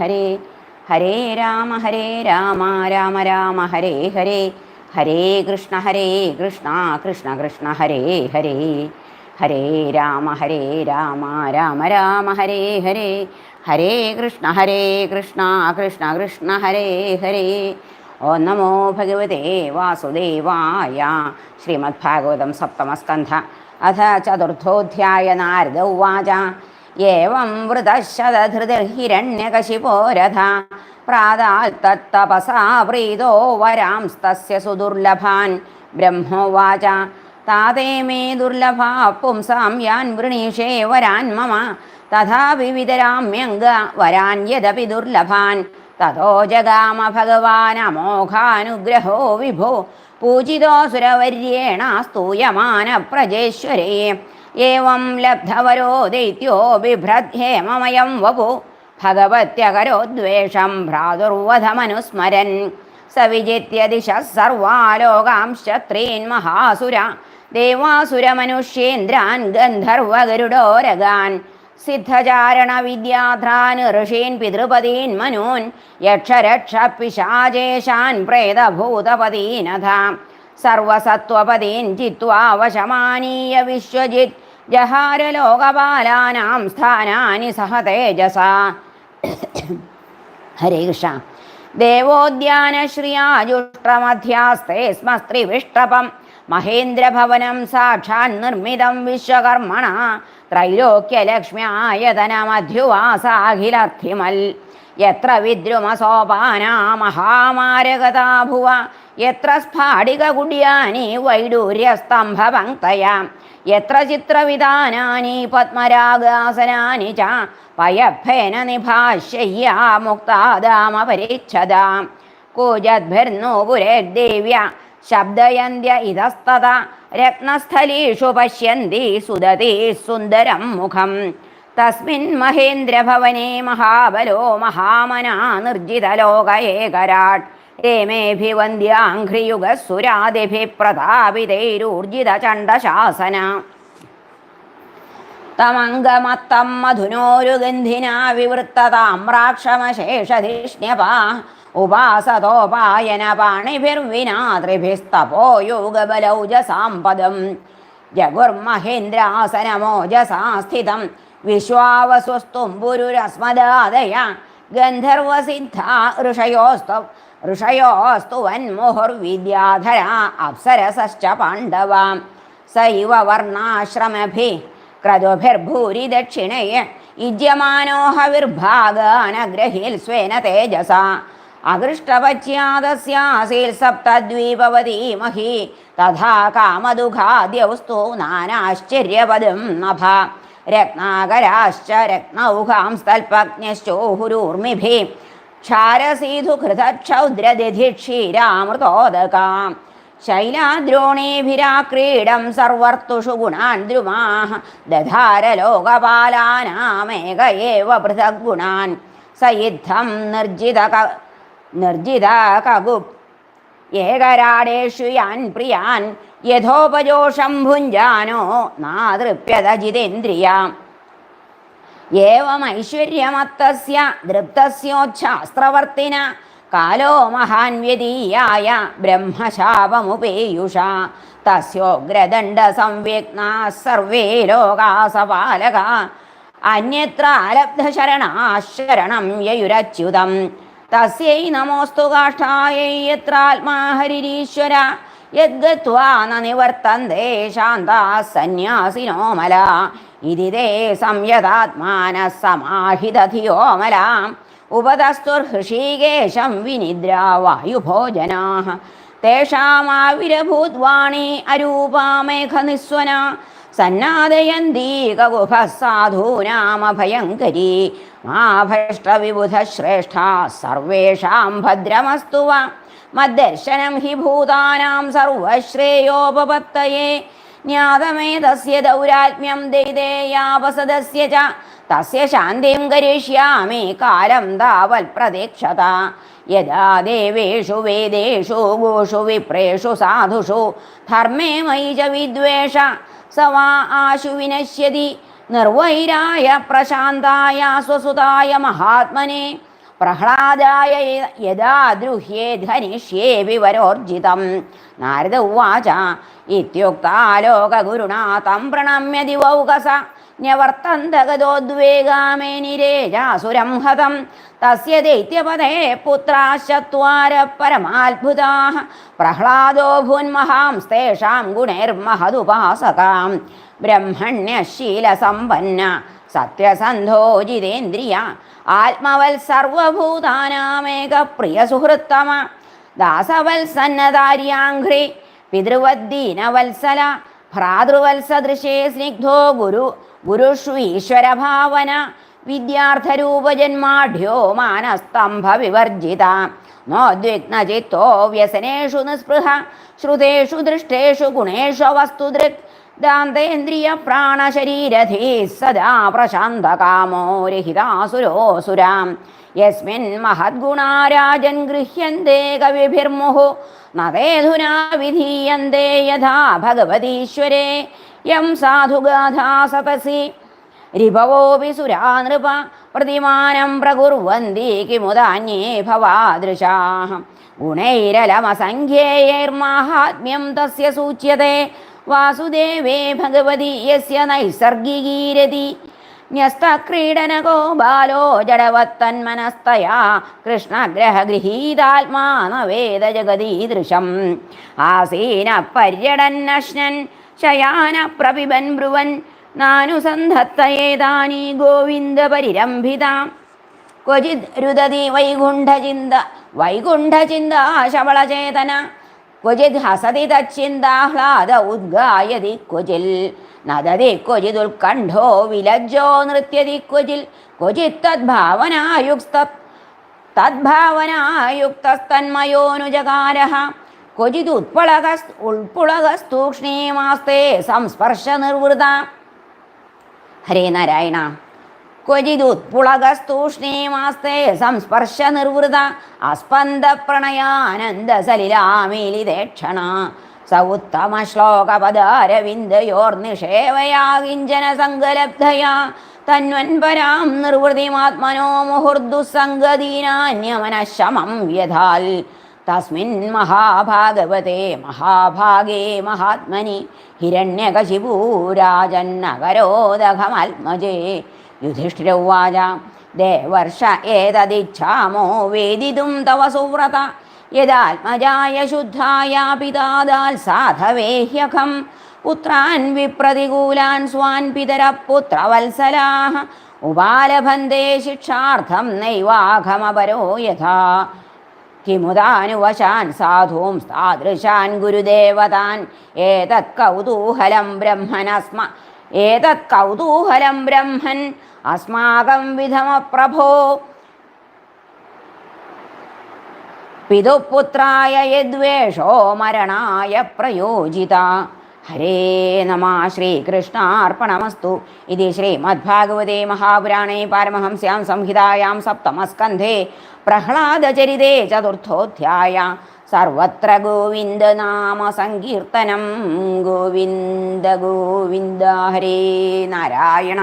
ഹരേ ഹരേ രാമ ഹരേ രാമ രാമ രാമ ഹരേ ഹരേ. ഹരേ കൃഷ്ണ ഹരേ കൃഷ്ണ കൃഷ്ണ കൃഷ്ണ ഹരേ ഹരേ. ഹരേ രാമ ഹരേ രാമ രാമ രാമ ഹരേ ഹരേ. ഹരേ കൃഷ്ണ ഹരേ കൃഷ്ണ കൃഷ്ണ കൃഷ്ണ ഹരേ ഹരേ. ഓ നമോ ഭഗവതേ വാസുദേവായ ശ്രീമദ്ഭാഗവതം സപ്തമസ്കന്ധ അഥ ചതുർത്ഥോധ്യായ നാരദ ഉവാച. ഏവം വൃതശതധൃതിർഹിരണ്യകശിപോ രഥ പ്രാതാൽ തത്തപസാ പ്രീതോ വരാംസ്തസ്യ സുദുർലഭാൻ ബ്രഹ്മോവാച താതേ മേ ദുർലഭാ പുംസാം യാൻ വൃണീഷേ വരാൻ മമ. തഥാ വിവിധരാമ്യങ്ക വരാൻ യദപി ദുർലഭാൻ. തതോ ജഗാമ ഭഗവാൻ അമോഘാനുഗ്രഹോ വിഭോ. പൂജിതോസുരവര്യേണ സ്തൂയമാന പ്രജേശ്വരേ ഏവം ലബ്ധവരോ ദൈത്യോ ബിഭ്രദ്ഹേമമയം വപു. ഭഗവത്യകരോദ്വേഷം ഭ്രാതുർവധമനുസ്മരൻ. സ വിജിത്യ ദിശ സർവാലോകാംശത്രീൻ മഹാസുര. ദേവാസുരമനുഷ്യേന്ദ്രാൻ ഗന്ധർവഗരുഡോരഗാൻ. സിദ്ധചാരണ വിദ്യാധ്രാൻ ഋഷീൻ പിതൃപതീൻ മനൂൻ. യക്ഷരക്ഷ പിശാചേശാൻ പ്രേതഭൂതപതീനഥ സർവസത്വപതീൻ ജിത്വാവശമാനീയ വിശ്വജിത്. ജഹാരലോകപാലാനാം സ്ഥാനാനി സഹ തേജസ. ഹരേ കൃഷ്ണ. ദേവോദ്യാനശ്രിയാജുഷ്ടമധ്യാസ്തേ സ്മ സ്ത്രീവിഷ്ടപം മഹേന്ദ്രഭവനം സാക്ഷാൻ നിർമ്മിതം വിശ്വകർമ്മണ. ത്രൈലോക്യലക്ഷ്മ്യായതനമധ്യുവാസാഖിലർത്ഥിമൽ. യത്ര വിദ്രുമസോപാനാ മഹാമാരകതാ ഭുവ യത്ര സ്ഫാടികകുട്യാനി വൈഡൂര്യസ്തംഭപങ്ക്തയാ യത്ര ചിത്രവിധാനാനി പത്മരാഗാസനാനി ച പയഭേന നിഭാഷയ്യ മുക്താദാമപരിച്ഛദാം കൂജദ്ഭിർനൂപുരേർദേവ്യ ശബ്ദയന്ത്യ ഇതസ്തത രത്നസ്ഥലീഷു പശ്യന്തി സുദതി സുന്ദരം മുഖം. തസ്മിൻ മഹേന്ദ്രഭവനേ മഹാബലോ മഹാമനാ നിർജിതലോക രേമേഭിവന്ദ്യാഘ്രിയുഗസുരാദിഭി പ്രതാപിതൈരൂർജിത ചണ്ഡശാസന തമംഗമത്തം മധുനോരു ഗന്ധിനാ വിവൃത്ത ഉപാസതോപായന പദം ജഗുർമഹേന്ദ്രാസനമോജസാ സ്ഥിതം വിശ്വാവസുസ്തുംബുരുരസ്മദാദയ ഗന്ധർവസിദ്ധ ഋഷയോസ്തു ഋഷയോസ്തുവന്മുഹുർവിദ്യാധര അപ്സരസശ്ച പാണ്ഡവാം. ഇവ വർണാശ്രമഭി ക്രതുഭിർഭൂരി ദക്ഷിണയ യുജ്യമാനോ ഹവിർഭാഗാനഗ്രഹീൽ സ്വേന തേജസ അകൃഷ്ടപച്യാദസ്യാസീൽ സപ്തദ്വീപവതീമഹി തഥാ കാമദുഖാദ്യവസ്തു നാനാശ്ചര്യപദം നഭ. രത്നാകരാശ്ച രത്നൗഹാം സ്ഥൽപജ്ഞശ്ചോഹുരൂർമിഭി ക്ഷാരസീധുഘൃതക്ഷൗദ്രദിധിക്ഷീരാമൃതോദകാം ശൈലാദ്രോണീഭിരാക്രീഡം സർവർത്തുഷു ഗുണാൻ ദ്രുമാഹ ദധാരലോകപാലാനാമേക ഏവ പൃഥഗ് ഗുണാൻ സയിദ്ധം നിർജിത ക നിർജിത കഗു ഏകരാടേഷു യാൻ പ്രിയാൻ. യഥോപജോഷം ഭുഞ്ജാനോ നാതൃപ്യത ജിതേന്ദ്രിയാം ഏവമൈശ്വര്യമത്തസ്യ ദൃപ്തസ്യോച്ഛാസ്ത്രവർത്തിന കാലോ മഹാൻ വ്യതീയായ ബ്രഹ്മശാപമുപേയുഷ. തസ്യോഗ്രദണ്ഡ സംവിഘ്നാ സർവേ ലോകാസപാലക അന്യത്ര ആലബ്ധശരണാശരണം യയുരച്യുതം. തസ്യൈ നമോസ്തു കാഷ്ഠായൈ യത്രാത്മാ ഹരിരീശ്വര. യദ്ഗത്വാ നിവർത്തന്തേ സംയതാത്മാനഃ സമാഹിതധിയോമലാം. ഉപതസ്തുർഹൃഷീകേശം വിനിദ്രാവായുഭോജനാ തേഷാമാവിരഭൂത്വാണി അരൂപാമേഘനിസ്വന. സന്നാദയന്തി കകുഭഃ സാധൂനാമഭയങ്കരീ മാ ഭഷ്ടവിബുധശ്രേഷ്ഠ സർവേഷാം ഭദ്രമസ്തു മദ്ദർശനം ഹി ഭൂതാനാം സർവശ്രേയോപപത്തയേ. ജ്ഞാതമേതസ്യ ദൗരാത്മ്യം ദൈതേയാപസദസ്യ ച. തസ്യ ശാന്തിം കരിഷ്യാമി കാലം താവൽ പ്രതീക്ഷത. യഥാ ദേവേഷു വേദേഷു ഗോഷു വിപ്രേഷു സാധുഷു ധർമ്മേ മയി ച വിദ്വേഷ. സ വാ ആശു വിനശ്യതി. നിർവൈരായ പ്രശാന്തായ സ്വസുതായ മഹാത്മനെ. പ്രഹ്ലാദായ യഥാദ്രുഹ്യേ ധനിഷ്യേ വിവരോർജിതം. നാരദ ഉവാച ഇത്യുക്താലോകഗുരുണാ തം പ്രണമ്യ ദിവൗകസ ന്യവർത്തന്തഗതോദ്വേഗാമേനിരേജാസുരം ഹതം. തസ്യ ദൈത്യപദേ പുത്രാശ്ചത്വാര പരമാത്ഭുതാः പ്രഹ്ലാദോ ഭൂന്മഹാംസ്തേഷാം ഗുണൈർമഹദുപാസകാം ബ്രഹ്മണ്യശീലസമ്പന്ന സത്യസന്ധോജിതേന്ദ്രിയ ആത്മവൽ സർവഭൂതാനാമേക പ്രിയ സുഹൃത്തമ ദാസവത്സന്നതാര്യാഘ്രി പിതൃവദ്ദീനവത്സല ഭ്രാതൃവത്സദൃശേ സ്നിഗ്ധോ ഗുരു ഗുരുഷ്വീശ്വരഭാവന വിദ്യാർത്ഥരൂപജന്മാഢ്യോ മാനസ്തംഭ വിവർജിത നോദ്വിഗ്നചിത്തോ വ്യസനേഷു നിസ്പൃഹ ശ്രുതേഷു ദൃഷ്ടേഷു ഗുണേഷു വസ്തുദൃക് ദാന്തേന്ദ്രിയ പ്രാണശരീരധീ സദാ പ്രശാന്തകാമോ രഹിതാസുരോസുരാം യസ്മിൻ മഹദ്ഗുണാരാജൻ ഗൃഹ്യന്തേ കവിഭിർമുഹു നദേധുനാ വിധീയന്തേ യഥാ ഭഗവതീശ്വരേ. യം സാധുഗാഥാ സതസി രിഭവോപി സുരാ നൃപ പ്രതിമാനം പ്രകുർവന്തി കിമുദാന്യേ ഭവാദൃശാഹം. ഗുണൈരലമസംഖ്യേയൈർമാഹാത്മ്യം തസ്യ സൂച്യത്തെ വാസുദേവേ ഭഗവതി യസ്യ നൈസർഗികീരതി. ന്യസ്തക്രീഡനകോ ബാലോ ജഡവത്തന്മനസ്തയാ കൃഷ്ണഗ്രഹഗൃഹീതാത്മാനവേദ ജഗദീദൃശം. ആസീന പര്യടന്നശ്നൻ ശയാന പ്രപിബൻ ബ്രുവൻ നാനുസന്ധത്തയേതാനി ഗോവിന്ദ പരിരംഭിതാം. ക്വചിത് രുദതി വൈകുണ്ഠചിന്ത വൈകുണ്ഠചിന്ത ശവളചേതന. ക്വചിത് ഹസതി തച്ചിന്താഹ്ലാദ ഉദ്ഗായതി ക്വചിൽ നദതി ക്വചിതുൽക്കണ്ഠോ വിലജ്ജോ നൃത്യതി ക്വചിൽ ക്വചിത് തദ്ഭാവനായുക്ത തദ്ഭാവനായുക്തസ്തന്മയോനുജകാരः ഉത്പളക ഉൾപ്പുളകസ്തൂക്ഷ്ണീമാസ്തേ സംസ്പർശ നിർവൃത ഹരേ നാരായണ. ക്വചിതുത്പുളകസ്തൂഷ്ണീമാസ്തേ സംസ്പർശ നിർവൃത അസ്പന്ദ പ്രണയാനന്ദ സലിലാമീലിതേക്ഷണ സ ഉത്തമ ശ്ലോകപദാരവിന്ദയോർനിഷേവയാ കിഞ്ചന സങ്കലബ്ധയാ തന്വൻപരാം നിർവൃതിമാത്മനോ മുഹുർദുസംഗതീനാന്യമനശമം വ്യഥാൽ. തസ്മിൻ മഹാഭാഗവതേ മഹാഭാഗേ മഹാത്മനി ഹിരണ്യകശിപൂരാജന്നകരോദഘമത്മജേ യുധിഷ്ഠിര ഉവാച ദേവർഷ ഏതദിച്ഛാമോ വേദിതും തവ സുവ്രത. യദാത്മജായ ശുദ്ധായ പിതാദാൽ സാധവേഹ്യഖം പുത്രാൻ വിപ്രതികൂലാൻ സ്വാൻ പിതര പുത്രവത്സലാः ഉപാലഭന്തേ ശിക്ഷാർത്ഥം നൈവാഘമപരോ യഥാ. കിമുദാനുവശാൻ സാധൂം താദൃശാൻ ഗുരുദേവതാൻ. ഏതത് കൗതൂഹലം ബ്രഹ്മനസ്മ ഏതത് കൗതൂഹലം ബ്രഹ്മൻ? അസ്മാകം വിധമ പ്രഭോ. പിതുപുത്രായ യദ്വേഷോ മരണായ പ്രയോജിത. ഹരേ നമ ശ്രീകൃഷ്ണാർപ്പണമസ്തു. ഇത് ശ്രീമദ്ഭാഗവതേ മഹാപുരാണേ പാരമഹംസ്യാം സംഹിതായാം സപ്തമസ്കന്ധേ. പ്രഹ്ലാദചരിതേ ചതുർത്ഥോധ്യായ. സർവത്ര ഗോവിന്ദ നാമ സങ്കീർത്തനം. ഗോവിന്ദ ഗോവിന്ദ ഹരേ നാരായണ.